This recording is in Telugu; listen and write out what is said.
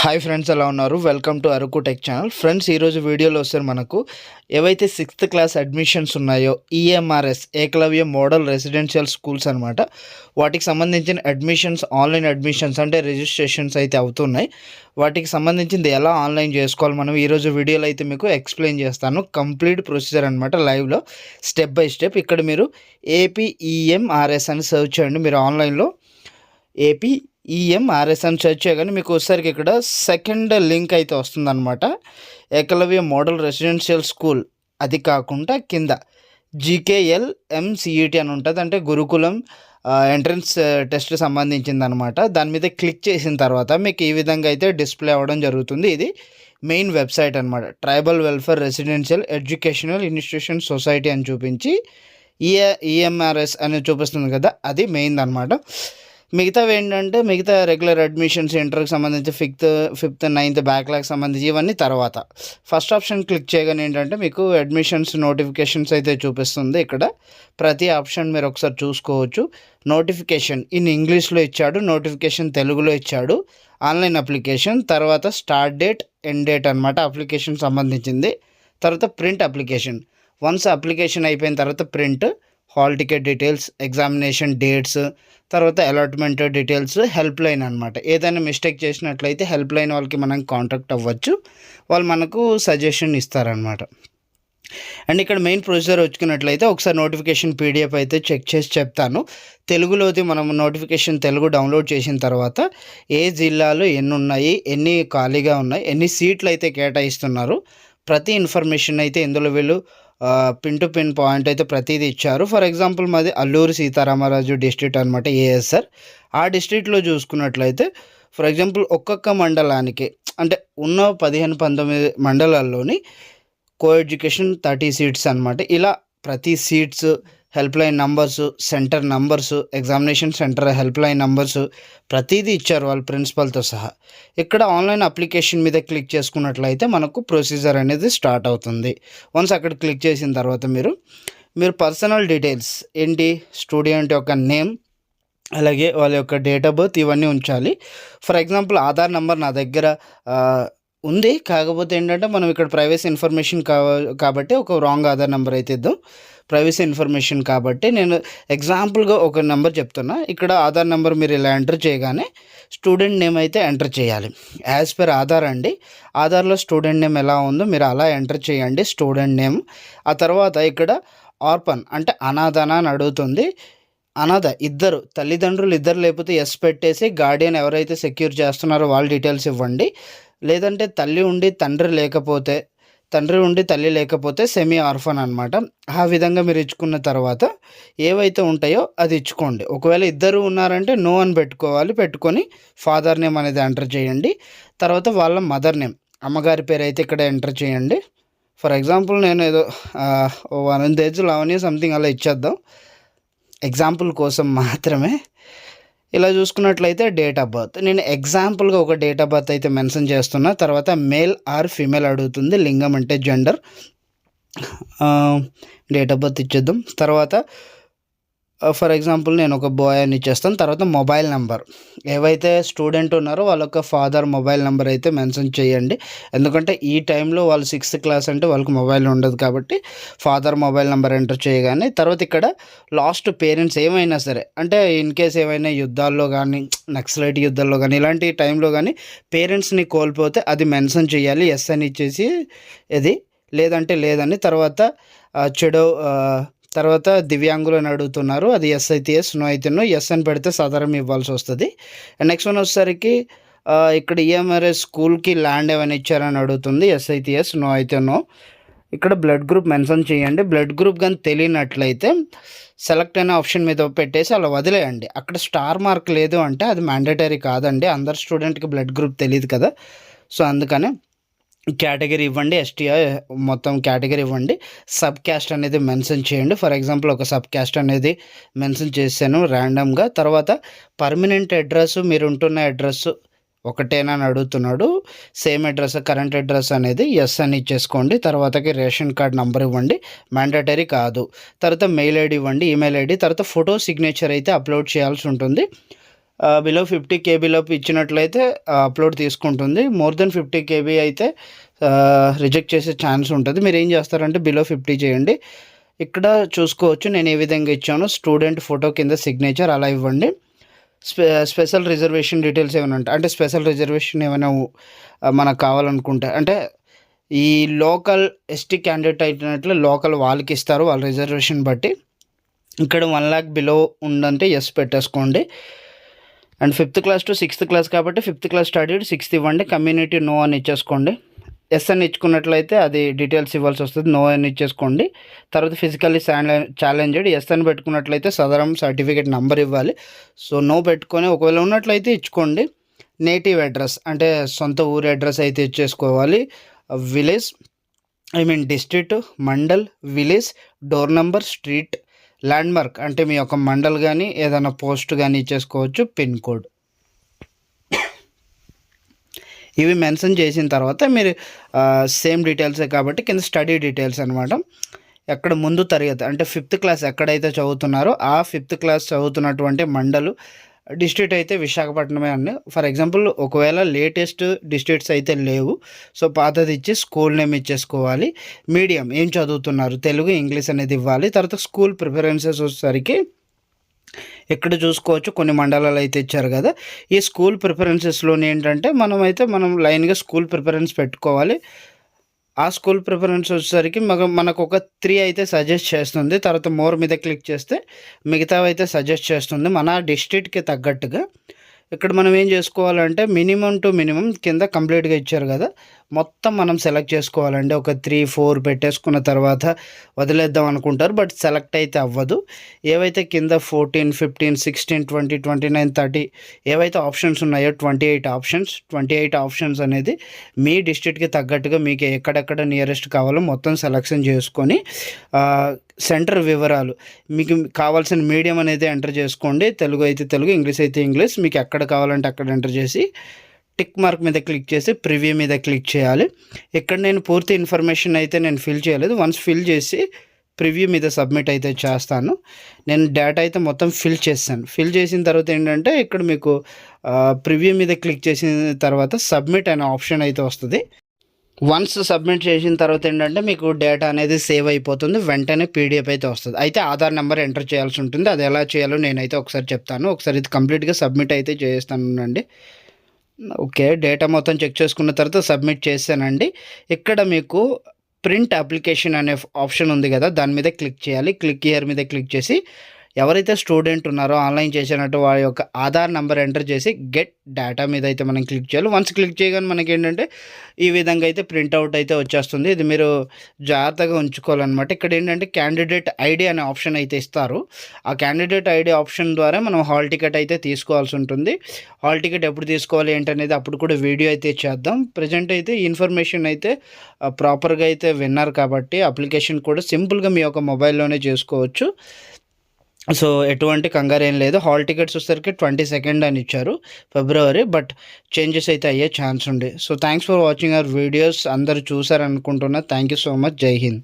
హాయ్ ఫ్రెండ్స్ ఎలా ఉన్నారు? Welcome to Araku tech channel. Friends ఈరోజు వీడియోలో వస్తారు మనకు ఏవైతే సిక్స్త్ క్లాస్ అడ్మిషన్స్ ఉన్నాయో EMRS Eklavya model residential schools అనమాట వాటికి సంబంధించిన అడ్మిషన్స్ ఆన్లైన్ అడ్మిషన్స్ అంటే రిజిస్ట్రేషన్స్ అయితే అవుతున్నాయి. వాటికి సంబంధించింది ఎలా ఆన్లైన్ చేసుకోవాలి మనం ఈరోజు వీడియోలో అయితే మీకు ఎక్స్ప్లెయిన్ చేస్తాను. కంప్లీట్ ప్రొసీజర్ అనమాట లైవ్లో. స్టెప్ బై స్టెప్ ఇక్కడ మీరు ఏపీ ఈఎంఆర్ఎస్ అని సెర్చ్ చేయండి. మీరు ఆన్లైన్లో ఏపీ ఈఎంఆర్ఎస్ అని సెర్చ్ చేయగానే మీకు వచ్చేసరికి ఇక్కడ సెకండ్ లింక్ అయితే వస్తుందన్నమాట. ఏకలవ్య మోడల్ రెసిడెన్షియల్ స్కూల్ అది కాకుండా కింద జీకేఎల్ ఎంసీఈటీ అని ఉంటుంది. అంటే గురుకులం ఎంట్రన్స్ టెస్ట్ సంబంధించింది అనమాట దాని మీద క్లిక్ చేసిన తర్వాత మీకు ఈ విధంగా అయితే డిస్ప్లే అవ్వడం జరుగుతుంది. ఇది మెయిన్ వెబ్సైట్ అనమాట tribal welfare residential educational institution society అని చూపించి ఈఏ ఈఎంఆర్ఎస్ అని చూపిస్తుంది కదా అది మెయిన్ అనమాట మిగతావి ఏంటంటే మిగతా రెగ్యులర్ అడ్మిషన్స్ ఇంటర్కి సంబంధించి ఫిఫ్త్ ఫిఫ్త్ నైన్త్ బ్యాక్లాగ్ సంబంధించి ఇవన్నీ తర్వాత. ఫస్ట్ ఆప్షన్ క్లిక్ చేయగానే ఏంటంటే మీకు అడ్మిషన్స్ నోటిఫికేషన్స్ అయితే చూపిస్తుంది ఇక్కడ. ప్రతి ఆప్షన్ మీరు ఒకసారి చూసుకోవచ్చు. నోటిఫికేషన్ ఇన్ ఇంగ్లీష్లో ఇచ్చాడు నోటిఫికేషన్ తెలుగులో ఇచ్చాడు. ఆన్లైన్ అప్లికేషన్ తర్వాత స్టార్ట్ డేట్ ఎండ్ డేట్ అనమాట అప్లికేషన్ సంబంధించింది. తర్వాత ప్రింట్ అప్లికేషన్ వన్స్ అప్లికేషన్ అయిపోయిన తర్వాత print hall ticket details examination dates తర్వాత అలాట్మెంట్ డీటెయిల్స్ హెల్ప్ లైన్ అనమాట ఏదైనా మిస్టేక్ చేసినట్లయితే హెల్ప్ లైన్ వాళ్ళకి మనం కాంటాక్ట్ అవ్వచ్చు. వాళ్ళు మనకు సజెషన్ ఇస్తారనమాట అండ్ ఇక్కడ మెయిన్ ప్రొసీజర్ వచ్చుకున్నట్లయితే ఒకసారి నోటిఫికేషన్ పీడిఎఫ్ అయితే చెక్ చేసి చెప్తాను. తెలుగులోది మనం నోటిఫికేషన్ తెలుగు డౌన్లోడ్ చేసిన తర్వాత ఏ జిల్లాలో ఎన్ని ఉన్నాయి ఎన్ని ఖాళీగా ఉన్నాయి ఎన్ని సీట్లు అయితే కేటాయిస్తున్నారు ప్రతి ఇన్ఫర్మేషన్ అయితే ఇందులో వీళ్ళు పిన్ టు పిన్ పాయింట్ అయితే ప్రతిదీ ఇచ్చారు. ఫర్ ఎగ్జాంపుల్ మాది అల్లూరు సీతారామరాజు డిస్ట్రిక్ట్ అనమాట ఏఎస్ఆర్ ఆ డిస్ట్రిక్ట్లో చూసుకున్నట్లయితే ఫర్ ఎగ్జాంపుల్ ఒక్కొక్క మండలానికి అంటే ఉన్న పదిహేను పంతొమ్మిది మండలాల్లోని కో ఎడ్యుకేషన్ థర్టీ సీట్స్ అనమాట ఇలా ప్రతి seats help line numbers centre numbers examination centre help line numbers ప్రతిదీ ఇచ్చారు వాళ్ళ ప్రిన్సిపల్తో సహా. ఇక్కడ ఆన్లైన్ అప్లికేషన్ మీద క్లిక్ చేసుకున్నట్లయితే మనకు ప్రొసీజర్ అనేది స్టార్ట్ అవుతుంది. వన్స్ అక్కడ క్లిక్ చేసిన తర్వాత మీరు మీరు పర్సనల్ డీటెయిల్స్ ఏంటి స్టూడెంట్ యొక్క నేమ్ అలాగే వాళ్ళ యొక్క డేట్ ఆఫ్ బర్త్ ఇవన్నీ ఉంచాలి. ఫర్ ఎగ్జాంపుల్ ఆధార్ నెంబర్ నా దగ్గర ఉంది. కాకపోతే ఏంటంటే మనం ఇక్కడ ప్రైవసీ ఇన్ఫర్మేషన్ కాబట్టి ఒక రాంగ్ ఆధార్ నెంబర్ అయితే ఇద్దాం. ప్రైవసీ ఇన్ఫర్మేషన్ కాబట్టి నేను ఎగ్జాంపుల్గా ఒక నెంబర్ చెప్తున్నా. ఇక్కడ ఆధార్ నెంబర్ మీరు ఇలా ఎంటర్ చేయగానే స్టూడెంట్ నేమ్ అయితే ఎంటర్ చేయాలి. యాజ్ పర్ ఆధార్ అండి. ఆధార్లో స్టూడెంట్ నేమ్ ఎలా ఉందో మీరు అలా ఎంటర్ చేయండి స్టూడెంట్ నేమ్ ఆ తర్వాత ఇక్కడ ఆర్పన్ అంటే అనాథన అని అడుగుతుంది. అనాథ ఇద్దరు తల్లిదండ్రులు ఇద్దరు లేకపోతే ఎస్ పెట్టేసి గార్డియన్ ఎవరైతే సెక్యూర్ చేస్తున్నారో వాళ్ళ డీటెయిల్స్ ఇవ్వండి. లేదంటే తల్లి ఉండి తండ్రి లేకపోతే తండ్రి ఉండి తల్లి లేకపోతే సెమీ ఆర్ఫన్ అనమాట ఆ విధంగా మీరు ఇచ్చుకున్న తర్వాత ఏవైతే ఉంటాయో అది ఇచ్చుకోండి. ఒకవేళ ఇద్దరు ఉన్నారంటే నో అని పెట్టుకోవాలి. పెట్టుకొని ఫాదర్ నేమ్ అనేది ఎంటర్ చేయండి. తర్వాత వాళ్ళ మదర్ నేమ్. అమ్మగారి పేరు అయితే ఇక్కడ ఎంటర్ చేయండి. ఫర్ ఎగ్జాంపుల్ నేను ఏదో వన్ డేజ్ లవన్ సంథింగ్ అలా ఇచ్చేద్దాం. ఎగ్జాంపుల్ కోసం మాత్రమే ఇలా చూసుకున్నట్లయితే డేట్ ఆఫ్ బర్త్ నేను ఎగ్జాంపుల్గా ఒక డేట్ ఆఫ్ బర్త్ అయితే మెన్షన్ చేస్తున్నా. తర్వాత మేల్ ఆర్ ఫీమేల్ అడుగుతుంది. లింగం అంటే జెండర్ డేట్ ఆఫ్ బర్త్ ఇచ్చేద్దాం. తర్వాత Uh, ఫర్ ఎగ్జాంపుల్ నేను ఒక బాయ్ అని ఇచ్చేస్తాను తర్వాత మొబైల్ నెంబర్ ఏవైతే స్టూడెంట్ ఉన్నారో వాళ్ళ యొక్క ఫాదర్ మొబైల్ నెంబర్ అయితే మెన్షన్ చేయండి. ఎందుకంటే ఈ టైంలో వాళ్ళు సిక్స్త్ క్లాస్ అంటే వాళ్ళకి మొబైల్ ఉండదు కాబట్టి ఫాదర్ మొబైల్ నెంబర్ ఎంటర్ చేయగానే తర్వాత ఇక్కడ లాస్ట్ పేరెంట్స్ ఏమైనా సరే అంటే ఇన్ కేస్ ఏమైనా యుద్ధాల్లో కానీ నక్సలైట్ యుద్ధాల్లో కానీ ఇలాంటి టైంలో కానీ పేరెంట్స్ని కోల్పోతే అది మెన్షన్ చేయాలి. ఎస్ అని ఇచ్చేసి ఇది లేదంటే లేదని తర్వాత uh, చెడు uh, తర్వాత దివ్యాంగులు అని అడుగుతున్నారు. అది ఎస్ అయితే ఎస్ నో అయితే నో ఎస్ అని పెడితే సాధారణ ఇవ్వాల్సి వస్తుంది. నెక్స్ట్ వన్ వచ్చేసరికి ఇక్కడ ఈఎంఆర్ఎస్ స్కూల్కి ల్యాండ్ ఏమైనా ఇచ్చారని అడుగుతుంది. ఎస్ అయితే ఎస్ నో అయితే నో ఇక్కడ బ్లడ్ గ్రూప్ మెన్షన్ చేయండి. బ్లడ్ గ్రూప్ కానీ తెలియనట్లయితే సెలెక్ట్ అయిన ఆప్షన్ మీద పెట్టేసి అలా వదిలేయండి. అక్కడ స్టార్ మార్క్ లేదు అంటే అది మ్యాండేటరీ కాదండి. అందరు స్టూడెంట్కి బ్లడ్ గ్రూప్ తెలియదు కదా. సో అందుకనే కేటగిరీ ఇవ్వండి ఎస్టీఐ మొత్తం కేటగిరీ ఇవ్వండి. సబ్ క్యాస్ట్ అనేది మెన్షన్ చేయండి. ఫర్ ఎగ్జాంపుల్ ఒక సబ్ క్యాస్ట్ అనేది మెన్షన్ చేశాను ర్యాండమ్గా తర్వాత పర్మనెంట్ అడ్రస్ మీరు ఉంటున్న అడ్రస్ ఒకటేనా అని అడుగుతున్నాడు. సేమ్ అడ్రస్ కరెంట్ అడ్రస్ అనేది ఎస్ అని ఇచ్చేసుకోండి. తర్వాతకి రేషన్ కార్డ్ నంబర్ ఇవ్వండి. మ్యాండటరీ కాదు. తర్వాత మెయిల్ ఐడి ఇవ్వండి ఈమెయిల్ ఐడి తర్వాత ఫోటో సిగ్నేచర్ అయితే అప్లోడ్ చేయాల్సి ఉంటుంది. బిలో ఫిఫ్టీ కేబీలోపు ఇచ్చినట్లయితే అప్లోడ్ తీసుకుంటుంది. మోర్ దెన్ ఫిఫ్టీ కేబీ అయితే రిజెక్ట్ చేసే ఛాన్స్ ఉంటుంది. మీరు ఏం చేస్తారంటే బిలో ఫిఫ్టీ చేయండి. ఇక్కడ చూసుకోవచ్చు నేను ఏ విధంగా ఇచ్చాను. స్టూడెంట్ ఫోటో కింద సిగ్నేచర్ అలా ఇవ్వండి. స్పె స్పెషల్ రిజర్వేషన్ డీటెయిల్స్ ఏమైనా ఉంటాయి అంటే స్పెషల్ రిజర్వేషన్ ఏమైనా మనకు కావాలనుకుంటే అంటే ఈ లోకల్ ఎస్టీ క్యాండిడేట్ అయినట్లు లోకల్ వాళ్ళకి ఇస్తారు వాళ్ళ రిజర్వేషన్ బట్టి. ఇక్కడ వన్ ల్యాక్ బిలో ఉందంటే ఎస్ పెట్టేసుకోండి. And fifth class to sixth class కాబట్టి ఫిఫ్త్ క్లాస్ స్టడీడ్ సిక్స్త్ ఇవ్వండి. కమ్యూనిటీ నో అని ఇచ్చేసుకోండి. ఎస్ అని ఇచ్చుకున్నట్లయితే అది డీటెయిల్స్ ఇవ్వాల్సి వస్తుంది. నో అని ఇచ్చేసుకోండి. తర్వాత ఫిజికల్లీ ఛాలెంజ్డ్ ఎస్ అని పెట్టుకున్నట్లయితే సదరం సర్టిఫికేట్ నెంబర్ ఇవ్వాలి. సో నో పెట్టుకొని ఒకవేళ ఉన్నట్లయితే ఇచ్చుకోండి. నేటివ్ అడ్రస్ అంటే సొంత ఊరి అడ్రస్ అయితే ఇచ్చేసుకోవాలి. Village I mean district mandal village door number street landmark అంటే మీ యొక్క మండల్ కానీ ఏదైనా పోస్ట్ కానీ ఇచ్చేసుకోవచ్చు పిన్ కోడ్ ఇవి మెన్షన్ చేసిన తర్వాత మీరు సేమ్ డీటెయిల్సే కాబట్టి కింద స్టడీ డీటెయిల్స్ అనమాట ఎక్కడ ముందు తరగతి అంటే ఫిఫ్త్ క్లాస్ ఎక్కడైతే చదువుతున్నారో ఆ ఫిఫ్త్ క్లాస్ చదువుతున్నటువంటి మండలు డిస్ట్రిక్ట్ అయితే విశాఖపట్నమే అండి. ఫర్ ఎగ్జాంపుల్ ఒకవేళ లేటెస్ట్ డిస్ట్రిక్ట్స్ అయితే లేవు సో పాతది ఇచ్చి స్కూల్ నేమ్ ఇచ్చేసుకోవాలి. మీడియం ఏం చదువుతున్నారు? తెలుగు ఇంగ్లీష్ అనేది ఇవ్వాలి. తర్వాత స్కూల్ ప్రిఫరెన్సెస్ వచ్చేసరికి ఇక్కడ చూసుకోవచ్చు? కొన్ని మండలాలు అయితే ఇచ్చారు కదా. ఈ స్కూల్ ప్రిఫరెన్సెస్లోని ఏంటంటే మనం అయితే మనం లైన్గా స్కూల్ ప్రిఫరెన్స్ పెట్టుకోవాలి. ఆ స్కూల్ ప్రిఫరెన్స్ వచ్చేసరికి మగ మనకు ఒక త్రీ అయితే సజెస్ట్ చేస్తుంది. తర్వాత మోర్ మీద క్లిక్ చేస్తే మిగతావి అయితే సజెస్ట్ చేస్తుంది. మన డిస్ట్రిక్ట్కి తగ్గట్టుగా. ఇక్కడ మనం ఏం చేసుకోవాలంటే మినిమం టు మినిమం కింద కంప్లీట్గా ఇచ్చారు కదా మొత్తం మనం సెలెక్ట్ చేసుకోవాలండి. ఒక త్రీ ఫోర్ పెట్టేసుకున్న తర్వాత వదిలేద్దాం అనుకుంటారు బట్ సెలెక్ట్ అయితే అవ్వదు. ఏవైతే కింద fourteen fifteen sixteen twenty twenty nine thirty ఏవైతే ఆప్షన్స్ ఉన్నాయో twenty eight options twenty eight options అనేది మీ డిస్ట్రిక్ట్కి తగ్గట్టుగా మీకు ఎక్కడెక్కడ నియరెస్ట్ కావాలో మొత్తం సెలెక్షన్ చేసుకొని సెంటర్ వివరాలు. మీకు కావాల్సిన మీడియం అనేది ఎంటర్ చేసుకోండి. తెలుగు అయితే తెలుగు ఇంగ్లీష్ అయితే ఇంగ్లీష్. మీకు ఎక్కడ కావాలంటే అక్కడ ఎంటర్ చేసి టిక్ మార్క్ మీద క్లిక్ చేసి ప్రివ్యూ మీద క్లిక్ చేయాలి. ఇక్కడ నేను పూర్తి ఇన్ఫర్మేషన్ అయితే నేను ఫిల్ చేయలేదు. వన్స్ ఫిల్ చేసి ప్రివ్యూ మీద సబ్మిట్ అయితే చేస్తాను. నేను డేటా అయితే మొత్తం ఫిల్ చేస్తాను ఫిల్ చేసిన తర్వాత ఏంటంటే ఇక్కడ మీకు ప్రివ్యూ మీద క్లిక్ చేసిన తర్వాత సబ్మిట్ అనే ఆప్షన్ అయితే వస్తుంది. వన్స్ సబ్మిట్ చేసిన తర్వాత ఏంటంటే మీకు డేటా అనేది సేవ్ అయిపోతుంది వెంటనే పీడిఎఫ్ అయితే వస్తుంది. అయితే ఆధార్ నెంబర్ ఎంటర్ చేయాల్సి ఉంటుంది. అది ఎలా చేయాలో నేనైతే ఒకసారి చెప్తాను. ఒకసారి ఇది కంప్లీట్గా సబ్మిట్ అయితే చేస్తానండి. ఓకే డేటా మొత్తం చెక్ చేసుకున్న తర్వాత సబ్మిట్ చేశానండి ఇక్కడ మీకు ప్రింట్ అప్లికేషన్ అనే ఆప్షన్ ఉంది కదా దాని మీద క్లిక్ చేయాలి. క్లిక్ ఇయర్ మీద క్లిక్ చేసి ఎవరైతే స్టూడెంట్ ఉన్నారో ఆన్లైన్ చేసినట్టు వారి యొక్క ఆధార్ నెంబర్ ఎంటర్ చేసి గెట్ డేటా మీద అయితే మనం క్లిక్ చేయాలి. వన్స్ క్లిక్ చేయగానే మనకి ఏంటంటే ఈ విధంగా అయితే ప్రింట్అవుట్ అయితే వచ్చేస్తుంది. ఇది మీరు జాగ్రత్తగా ఉంచుకోవాలన్నమాట. ఇక్కడ ఏంటంటే క్యాండిడేట్ ఐడి అనే ఆప్షన్ అయితే ఇస్తారు. ఆ క్యాండిడేట్ ఐడి ఆప్షన్ ద్వారా మనం హాల్ టికెట్ అయితే తీసుకోవాల్సి ఉంటుంది. హాల్ టికెట్ ఎప్పుడు తీసుకోవాలి ఏంటనేది అప్పుడు కూడా వీడియో అయితే చేద్దాం. ప్రజెంట్ అయితే ఇన్ఫర్మేషన్ అయితే ప్రాపర్గా అయితే విన్నారు కాబట్టి అప్లికేషన్ కూడా సింపుల్గా మీ యొక్క మొబైల్లోనే చేసుకోవచ్చు. సో ఎటువంటి కంగారు ఏం లేదు. హాల్ టికెట్స్ వచ్చేసరికి ట్వంటీ సెకండ్ అని ఇచ్చారు ఫిబ్రవరి బట్ చేంజెస్ అయితే అయ్యే ఛాన్స్ ఉంది so thanks for watching our videos. అందరు చూసారనుకుంటున్నా థ్యాంక్ యూ సో మచ్. జై హింద్.